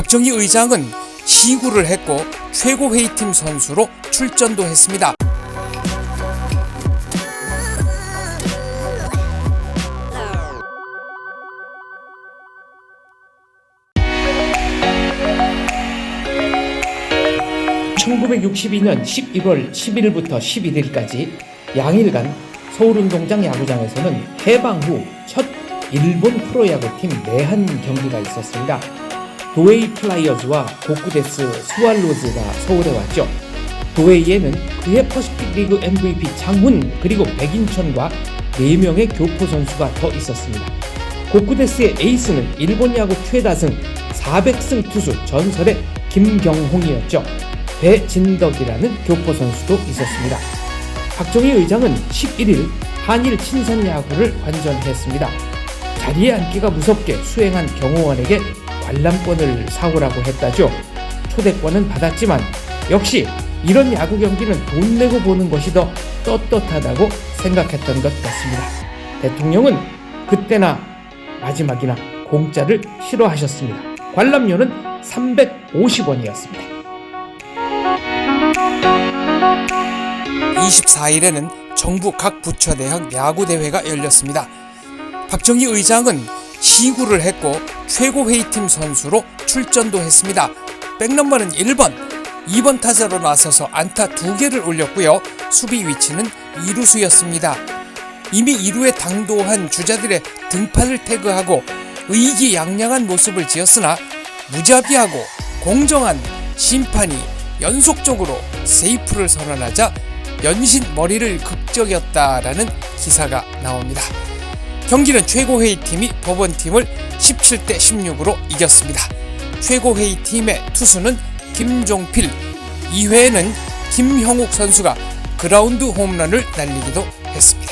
박정희 의장은 시구를 했고 최고 회의팀 선수로 출전도 했습니다. (1962년 11월 11일부터 11일까지) 양일간 서울운동장 야구장에서는 해방 후 첫 일본 프로야구팀 내한 경기가 있었습니다. 도웨이 플라이어즈와 고쿠데스 스왈로즈가 서울에 왔죠. 도웨이에는 그해 퍼시픽 리그 MVP 장훈 그리고 백인천과 4명의 교포 선수가 더 있었습니다. 고쿠데스의 에이스는 일본 야구 최다승 400승 투수 전설의 김경홍이었죠. 배진덕이라는 교포 선수도 있었습니다. 박정희 의장은 11일 한일 친선 야구를 관전했습니다. 자리에 앉기가 무섭게 수행한 경호원에게 관람권을 사오라고 했다죠. 초대권은 받았지만 역시 이런 야구 경기는 돈 내고 보는 것이 더 떳떳하다고 생각했던 것 같습니다. 대통령은 그때나 마지막이나 공짜를 싫어하셨습니다. 관람료는 350원이었습니다. 24일에는 정부 각 부처 대학 야구 대회가 열렸습니다. 박정희 의장은 시구를 했고 최고 회의팀 선수로 출전도 했습니다. 백넘버는 1번, 2번 타자로 나서서 안타 2개를 올렸고요. 수비 위치는 2루수였습니다. 이미 2루에 당도한 주자들의 등판을 태그하고 의기양양한 모습을 지었으나 무자비하고 공정한 심판이 연속적으로 세이프를 선언하자 연신 머리를 극적였다라는 기사가 나옵니다. 경기는 최고회의팀이 법원팀을 17대 16으로 이겼습니다. 최고회의팀의 투수는 김종필, 2회에는 김형욱 선수가 그라운드 홈런을 날리기도 했습니다.